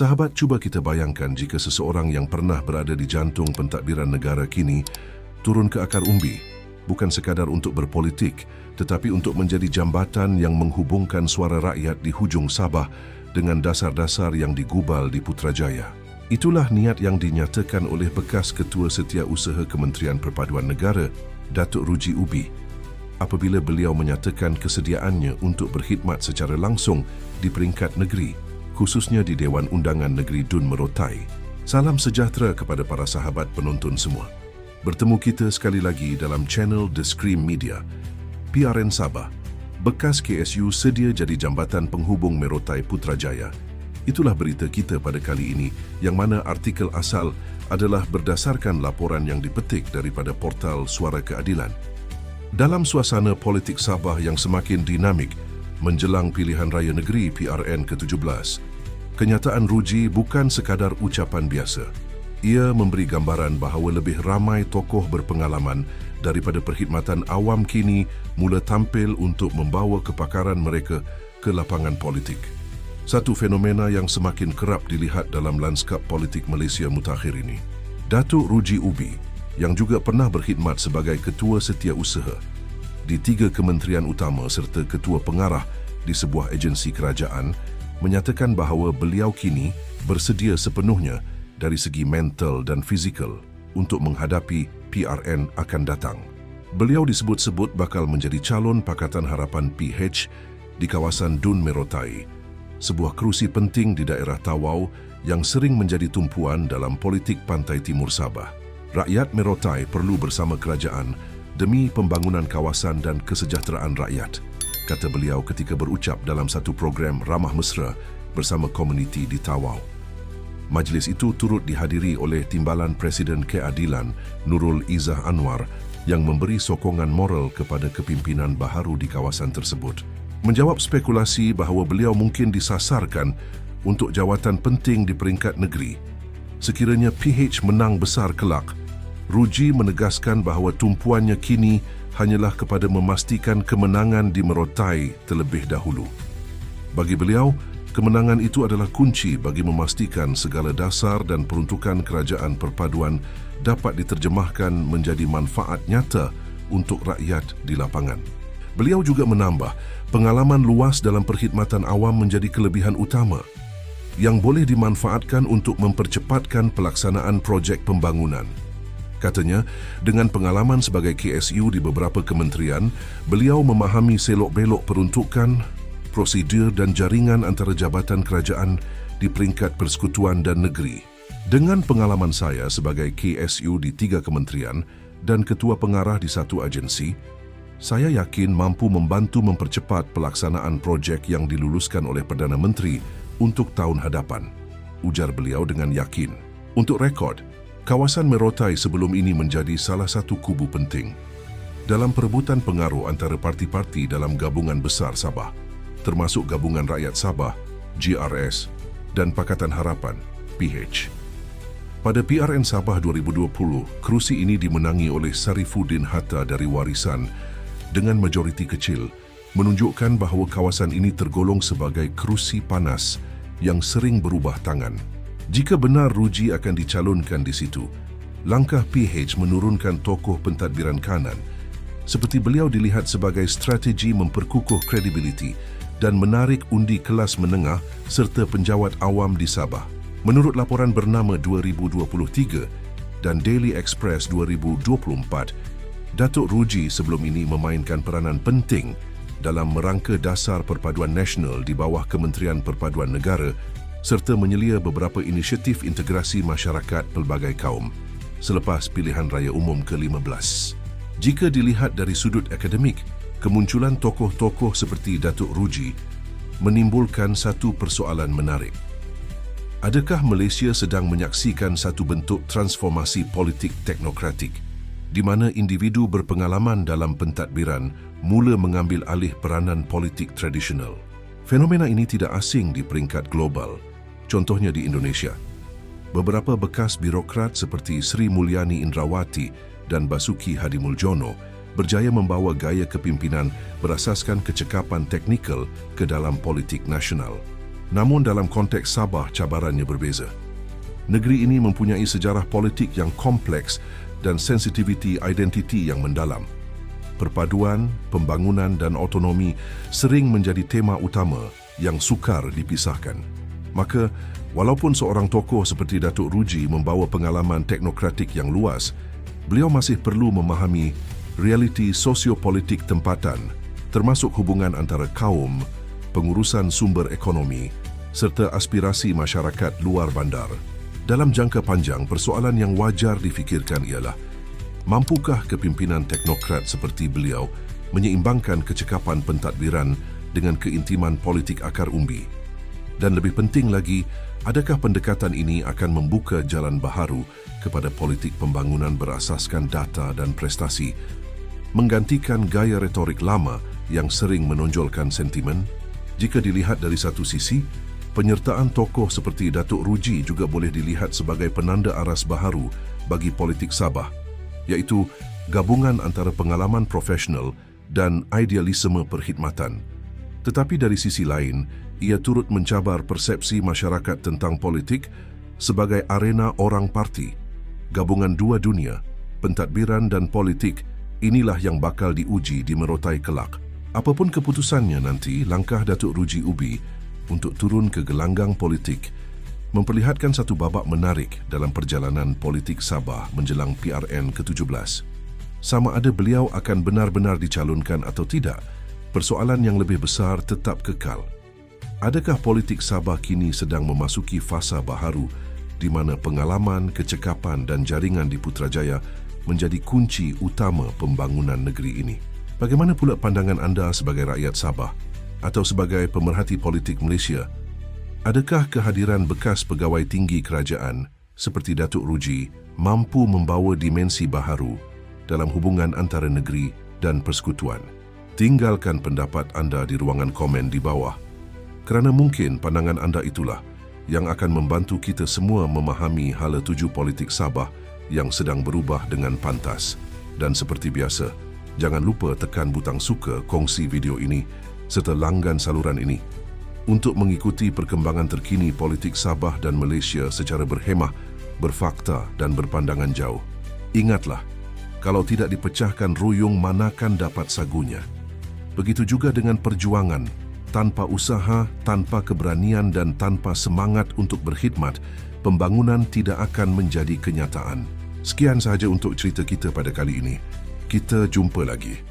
Sahabat, cuba kita bayangkan jika seseorang yang pernah berada di jantung pentadbiran negara kini turun ke akar umbi, bukan sekadar untuk berpolitik, tetapi untuk menjadi jambatan yang menghubungkan suara rakyat di hujung Sabah dengan dasar-dasar yang digubal di Putrajaya. Itulah niat yang dinyatakan oleh bekas Ketua Setiausaha Kementerian Perpaduan Negara, Datuk Ruji Ubi, apabila beliau menyatakan kesediaannya untuk berkhidmat secara langsung di peringkat negeri khususnya di Dewan Undangan Negeri Dun Merotai. Salam sejahtera kepada para sahabat penonton semua. Bertemu kita sekali lagi dalam channel The Scream Media. PRN Sabah, bekas KSU sedia jadi jambatan penghubung Merotai Putrajaya. Itulah berita kita pada kali ini yang mana artikel asal adalah berdasarkan laporan yang dipetik daripada portal Suara Keadilan. Dalam suasana politik Sabah yang semakin dinamik, menjelang pilihan raya negeri PRN ke-17. Kenyataan Ruji bukan sekadar ucapan biasa. Ia memberi gambaran bahawa lebih ramai tokoh berpengalaman daripada perkhidmatan awam kini mula tampil untuk membawa kepakaran mereka ke lapangan politik. Satu fenomena yang semakin kerap dilihat dalam lanskap politik Malaysia mutakhir ini. Datuk Ruji Ubi, yang juga pernah berkhidmat sebagai Ketua Setiausaha, di tiga kementerian utama serta ketua pengarah di sebuah agensi kerajaan menyatakan bahawa beliau kini bersedia sepenuhnya dari segi mental dan fizikal untuk menghadapi PRN akan datang. Beliau disebut-sebut bakal menjadi calon Pakatan Harapan PH di kawasan Dun Merotai, sebuah kerusi penting di daerah Tawau yang sering menjadi tumpuan dalam politik pantai timur Sabah. Rakyat Merotai perlu bersama kerajaan demi pembangunan kawasan dan kesejahteraan rakyat, kata beliau ketika berucap dalam satu program ramah mesra bersama komuniti di Tawau. Majlis itu turut dihadiri oleh Timbalan Presiden Keadilan Nurul Izzah Anwar yang memberi sokongan moral kepada kepimpinan baharu di kawasan tersebut. Menjawab spekulasi bahawa beliau mungkin disasarkan untuk jawatan penting di peringkat negeri, sekiranya PH menang besar kelak, Ruji menegaskan bahawa tumpuannya kini hanyalah kepada memastikan kemenangan di Merotai terlebih dahulu. Bagi beliau, kemenangan itu adalah kunci bagi memastikan segala dasar dan peruntukan kerajaan perpaduan dapat diterjemahkan menjadi manfaat nyata untuk rakyat di lapangan. Beliau juga menambah, pengalaman luas dalam perkhidmatan awam menjadi kelebihan utama yang boleh dimanfaatkan untuk mempercepatkan pelaksanaan projek pembangunan. Katanya, dengan pengalaman sebagai KSU di beberapa kementerian, beliau memahami selok-belok peruntukan, prosedur dan jaringan antara jabatan kerajaan di peringkat persekutuan dan negeri. Dengan pengalaman saya sebagai KSU di tiga kementerian dan ketua pengarah di satu agensi, saya yakin mampu membantu mempercepat pelaksanaan projek yang diluluskan oleh Perdana Menteri untuk tahun hadapan. Ujar beliau dengan yakin. Untuk rekod, Kawasan Merotai sebelum ini menjadi salah satu kubu penting dalam perebutan pengaruh antara parti-parti dalam gabungan besar Sabah, termasuk Gabungan Rakyat Sabah, GRS dan Pakatan Harapan, PH. Pada PRN Sabah 2020, kerusi ini dimenangi oleh Sarifuddin Hatta dari Warisan dengan majoriti kecil, menunjukkan bahawa kawasan ini tergolong sebagai kerusi panas yang sering berubah tangan. Jika benar Ruji akan dicalonkan di situ, langkah PH menurunkan tokoh pentadbiran kanan seperti beliau dilihat sebagai strategi memperkukuh kredibiliti dan menarik undi kelas menengah serta penjawat awam di Sabah. Menurut laporan bernama 2023 dan Daily Express 2024, Datuk Ruji sebelum ini memainkan peranan penting dalam merangka dasar perpaduan nasional di bawah Kementerian Perpaduan Negara serta menyelia beberapa inisiatif integrasi masyarakat pelbagai kaum selepas pilihan raya umum ke-15. Jika dilihat dari sudut akademik, kemunculan tokoh-tokoh seperti Datuk Ruji menimbulkan satu persoalan menarik. Adakah Malaysia sedang menyaksikan satu bentuk transformasi politik teknokratik di mana individu berpengalaman dalam pentadbiran mula mengambil alih peranan politik tradisional? Fenomena ini tidak asing di peringkat global contohnya di Indonesia. Beberapa bekas birokrat seperti Sri Mulyani Indrawati dan Basuki Hadimuljono berjaya membawa gaya kepimpinan berasaskan kecekapan teknikal ke dalam politik nasional. Namun dalam konteks Sabah, cabarannya berbeza. Negeri ini mempunyai sejarah politik yang kompleks dan sensitiviti identiti yang mendalam. Perpaduan, pembangunan dan otonomi sering menjadi tema utama yang sukar dipisahkan. Maka, walaupun seorang tokoh seperti Datuk Ruji membawa pengalaman teknokratik yang luas, beliau masih perlu memahami realiti sosiopolitik tempatan termasuk hubungan antara kaum, pengurusan sumber ekonomi serta aspirasi masyarakat luar bandar. Dalam jangka panjang, persoalan yang wajar difikirkan ialah mampukah kepimpinan teknokrat seperti beliau menyeimbangkan kecekapan pentadbiran dengan keintiman politik akar umbi? Dan lebih penting lagi, adakah pendekatan ini akan membuka jalan baharu kepada politik pembangunan berasaskan data dan prestasi, menggantikan gaya retorik lama yang sering menonjolkan sentimen? Jika dilihat dari satu sisi, Penyertaan tokoh seperti Datuk Ruji juga boleh dilihat sebagai penanda aras baharu bagi politik Sabah, iaitu gabungan antara pengalaman profesional dan idealisme perkhidmatan. Tetapi dari sisi lain, ia turut mencabar persepsi masyarakat tentang politik sebagai arena orang parti. Gabungan dua dunia, pentadbiran dan politik, inilah yang bakal diuji di merotai kelak. Apapun keputusannya nanti, langkah Datuk Ruji Ubi untuk turun ke gelanggang politik memperlihatkan satu babak menarik dalam perjalanan politik Sabah menjelang PRN ke-17. Sama ada beliau akan benar-benar dicalonkan atau tidak, persoalan yang lebih besar tetap kekal. Adakah politik Sabah kini sedang memasuki fasa baharu di mana pengalaman, kecekapan dan jaringan di Putrajaya menjadi kunci utama pembangunan negeri ini? Bagaimana pula pandangan anda sebagai rakyat Sabah atau sebagai pemerhati politik Malaysia, adakah kehadiran bekas pegawai tinggi kerajaan seperti Datuk Ruji mampu membawa dimensi baharu dalam hubungan antara negeri dan persekutuan? Tinggalkan pendapat anda di ruangan komen di bawah kerana mungkin pandangan anda itulah yang akan membantu kita semua memahami hala tuju politik Sabah yang sedang berubah dengan pantas. Dan seperti biasa, jangan lupa tekan butang suka kongsi video ini serta langgan saluran ini untuk mengikuti perkembangan terkini politik Sabah dan Malaysia secara berhemah, berfakta dan berpandangan jauh. Ingatlah, kalau tidak dipecahkan ruyung manakan dapat sagunya. Begitu juga dengan perjuangan, tanpa usaha, tanpa keberanian dan tanpa semangat untuk berkhidmat, pembangunan tidak akan menjadi kenyataan. Sekian sahaja untuk cerita kita pada kali ini. Kita jumpa lagi.